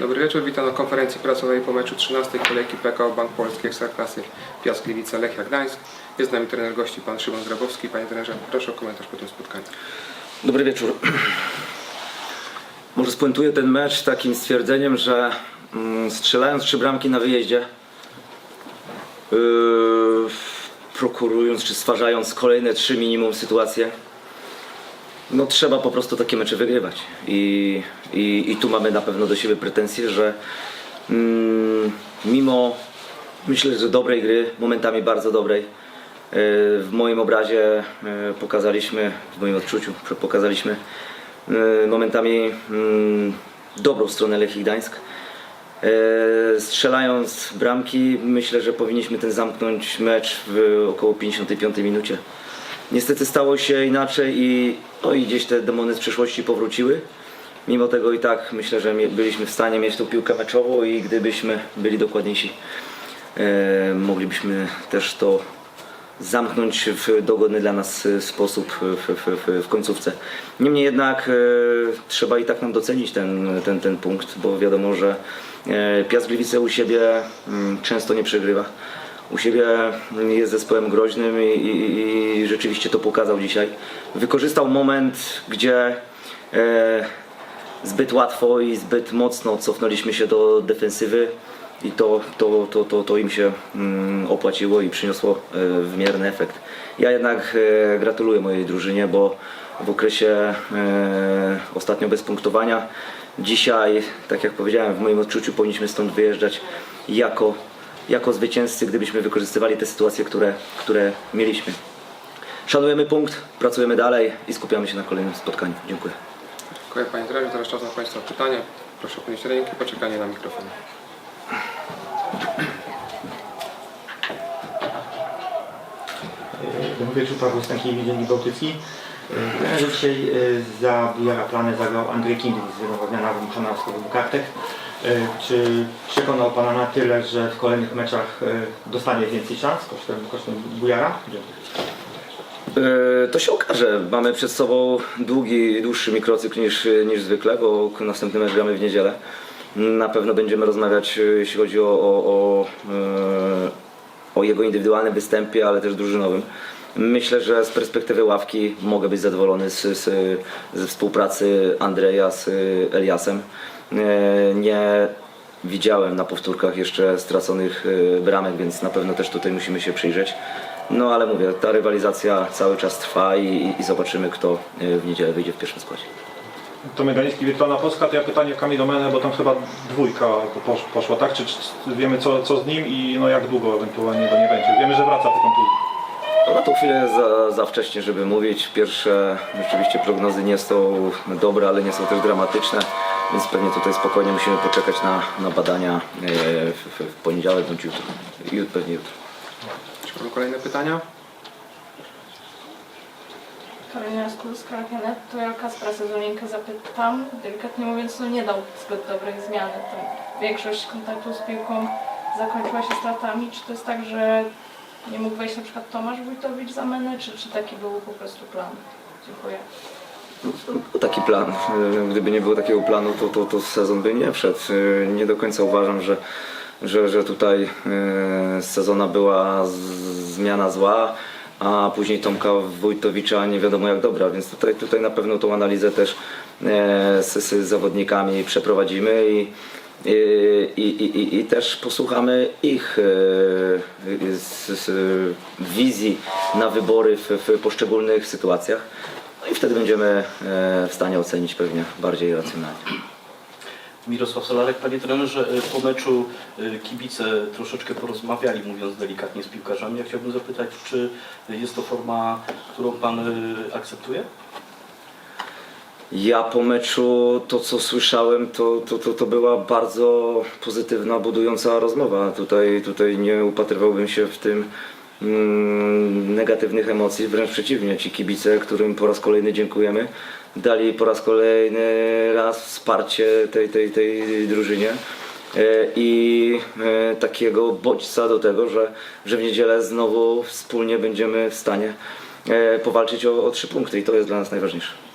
Dobry wieczór, witam na konferencji prasowej po meczu 13 kolejki PKO Bank Polski Ekstraklasy Piast Gliwice Lechia Gdańsk. Jest z nami trener gości pan Szymon Grabowski. Panie trenerze, proszę o komentarz po tym spotkaniu. Dobry wieczór. Może spuentuję ten mecz takim stwierdzeniem, że mm, strzelając trzy bramki na wyjeździe, yy, prokurując czy stwarzając kolejne trzy minimum sytuacje, no trzeba po prostu takie mecze wygrywać. I, i, i tu mamy na pewno do siebie pretensje, że mm, mimo myślę, że dobrej gry, momentami bardzo dobrej, yy, w moim obrazie yy, pokazaliśmy, w moim odczuciu pokazaliśmy yy, momentami mm, dobrą stronę Lechii Gdańsk. E, Strzelając bramki, myślę, że powinniśmy ten zamknąć mecz w około 55 minucie. Niestety stało się inaczej i, no i gdzieś te demony z przeszłości powróciły. Mimo tego i tak myślę, że byliśmy w stanie mieć tą piłkę meczową i gdybyśmy byli dokładniejsi, e, moglibyśmy też to zamknąć w dogodny dla nas e, sposób w, w, w, końcówce. Niemniej jednak e, trzeba i tak nam docenić ten, ten, ten punkt, bo wiadomo, że e, Piast Gliwice u siebie mm, często nie przegrywa. U siebie jest zespołem groźnym i, i, i rzeczywiście to pokazał dzisiaj. Wykorzystał moment, gdzie e, zbyt łatwo i zbyt mocno cofnęliśmy się do defensywy i to, to, to, to, to im się mm, opłaciło i przyniosło e, wymierny efekt. Ja jednak e, gratuluję mojej drużynie, bo w okresie e, ostatnio bez punktowania dzisiaj, tak jak powiedziałem, w moim odczuciu powinniśmy stąd wyjeżdżać jako, jako zwycięzcy, gdybyśmy wykorzystywali te sytuacje, które, które mieliśmy. Szanujemy punkt, pracujemy dalej i skupiamy się na kolejnym spotkaniu. Dziękuję. Dziękuję panie trenerze, teraz czas na państwa pytania. Proszę o podnieść ręki, poczekanie na mikrofon. Dobry wieczór, Paweł Stankiewicz, Dziennik Bałtycki. Trenerze dzisiaj e, za Bujara Plany zagrał Andrzej Kindl z Wielowadniana wymuszona z kartek. E, Czy przekonał Pana na tyle, że w kolejnych meczach e, dostanie więcej szans kosztem, kosztem Bujara? E, To się okaże. Mamy przed sobą długi, dłuższy mikrocykl niż, niż zwykle, bo następny mecz gramy w niedzielę. Na pewno będziemy rozmawiać, jeśli chodzi o, o, o, o jego indywidualnym występie, ale też drużynowym. Myślę, że z perspektywy ławki mogę być zadowolony z, z, ze współpracy Andrzeja z Eliasem. E, Nie widziałem na powtórkach jeszcze straconych e, bramek, więc na pewno też tutaj musimy się przyjrzeć. No ale mówię, ta rywalizacja cały czas trwa i, i zobaczymy, kto e, w niedzielę wyjdzie w pierwszym składzie. Tomek Daniński, Wirtualna Polska, to ja pytanie Kamil Domenę, bo tam chyba dwójka posz, poszła, tak? Czy, czy wiemy co, co z nim i no jak długo ewentualnie go nie będzie? Wiemy, że wraca po kontuzji. No na tą chwilę za, za wcześnie, żeby mówić. Pierwsze rzeczywiście prognozy nie są dobre, ale nie są też dramatyczne, więc pewnie tutaj spokojnie musimy poczekać na, na badania e, w, w, w poniedziałek bądź jutro. Jut, pewnie jutro. Czy mamy kolejne pytania? Karolina Skulska, Kienet, to ja Kaspra Sezoninkę zapytam. Delikatnie mówiąc, no nie dał zbyt dobrej zmiany. Tam większość kontaktu z piłką zakończyła się stratami. Czy to jest tak, że nie mógł wejść na przykład Tomasz Wójtowicz za menę, czy, czy taki był po prostu plan? Dziękuję. Był taki plan. E, Gdyby nie było takiego planu, to, to, to sezon by nie wszedł. E, Nie do końca uważam, że, że, że tutaj e, sezona była zmiana zła, a później Tomka Wójtowicza nie wiadomo jak dobra, więc tutaj, tutaj na pewno tą analizę też z, z zawodnikami przeprowadzimy i, i, i, i, i też posłuchamy ich z, z wizji na wybory w, w poszczególnych sytuacjach. I wtedy będziemy e, w stanie ocenić pewnie bardziej racjonalnie. Mirosław Solarek, panie trenerze, y, po meczu y, kibice troszeczkę porozmawiali, mówiąc delikatnie z piłkarzami. Ja chciałbym zapytać, czy jest to forma, którą pan akceptuje? Ja po meczu to co słyszałem to, to, to, to była bardzo pozytywna, budująca rozmowa. Tutaj, tutaj nie upatrywałbym się w tym negatywnych emocji, wręcz przeciwnie. Ci kibice, którym po raz kolejny dziękujemy, dali po raz kolejny raz wsparcie tej, tej, tej drużynie. E, I e, takiego bodźca do tego, że, że w niedzielę znowu wspólnie będziemy w stanie e, powalczyć o, o trzy punkty i to jest dla nas najważniejsze.